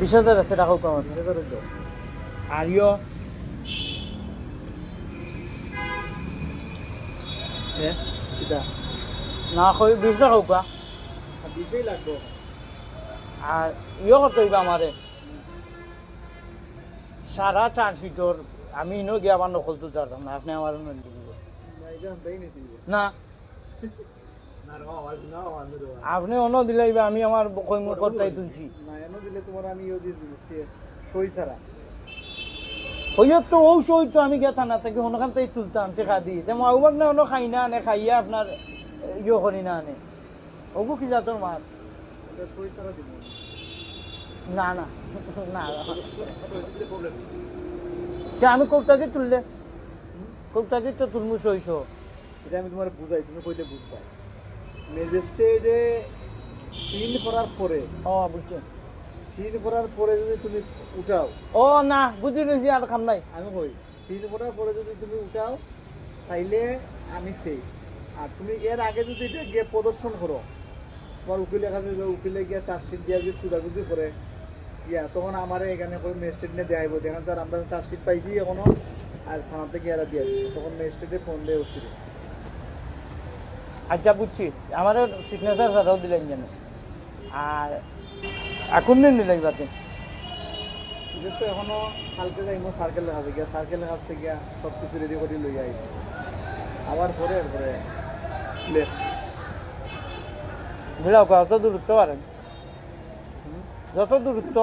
বিশ হাজার আছে কমত বিশ হাজার আর ইয় না কই বিশ রাখো কা আর বিশেই লাগবো আর ইয়ে কত হইবা আমারে সারা ফিটর আমি ইনো গিয়ে আমার নকল তো জানতাম না আপনি আমার না। আপনি অন্য দিলে হইবা, আমি আমার কইমুর করতেই তুলছি। না এনে দিলে তোমার আমি ইয়ে দিস দিচ্ছি সই ছাড়া। তো ও সই তো আমি গেতা না তাকে হনখান তাই তুলতাম টেকা দি। তেমন আউবাক না অন্য খাই না আনে খাইয়া আপনার ইয়ে করি না আনে ওগু কি জাতর মাছ সই ছাড়া দিব। না না না। সে আমি কৌটাকে তুললে। কৌটাকে তো তুলমু সইছো এটা আমি তোমার বুঝাই তুমি কইলে বুঝবা। ম্যাজিস্ট্রেটে সিল করার পরে ও বুঝছি। সিল করার পরে যদি তুমি উঠাও ও না বুঝি নিছি আর খাম নাই। আমি কই সিল করার পরে যদি তুমি উঠাও তাইলে আমি সেই। আর তুমি এর আগে যদি এটা গিয়ে প্রদর্শন করো তোমার উকিলের কাছে যে উকিলে গিয়ে চার্জশিট দিয়ে যদি কুদাকুদি করে ইয়া তখন আমার এখানে করে ম্যাজিস্ট্রেট নিয়ে দেখাইব দেখেন স্যার আমরা চার্জশিট পাইছি এখনও আর থানাতে গিয়ে এরা দিয়ে তখন ম্যাজিস্ট্রেটে ফোন দিয়ে উঠছিল আচ্ছা বুঝছি। আমার সিগনেচার ছাড়াও দিলেন যেন। আর এখন দিন দিলেন বাতে এটা এখনও কালকে যাইমো সার্কেলের কাছে গিয়া সার্কেলের কাছ থেকে গিয়া সব কিছু রেডি করে লই যাই আবার পরে কত দূরত্ব পারেন? যত দূরত্ব।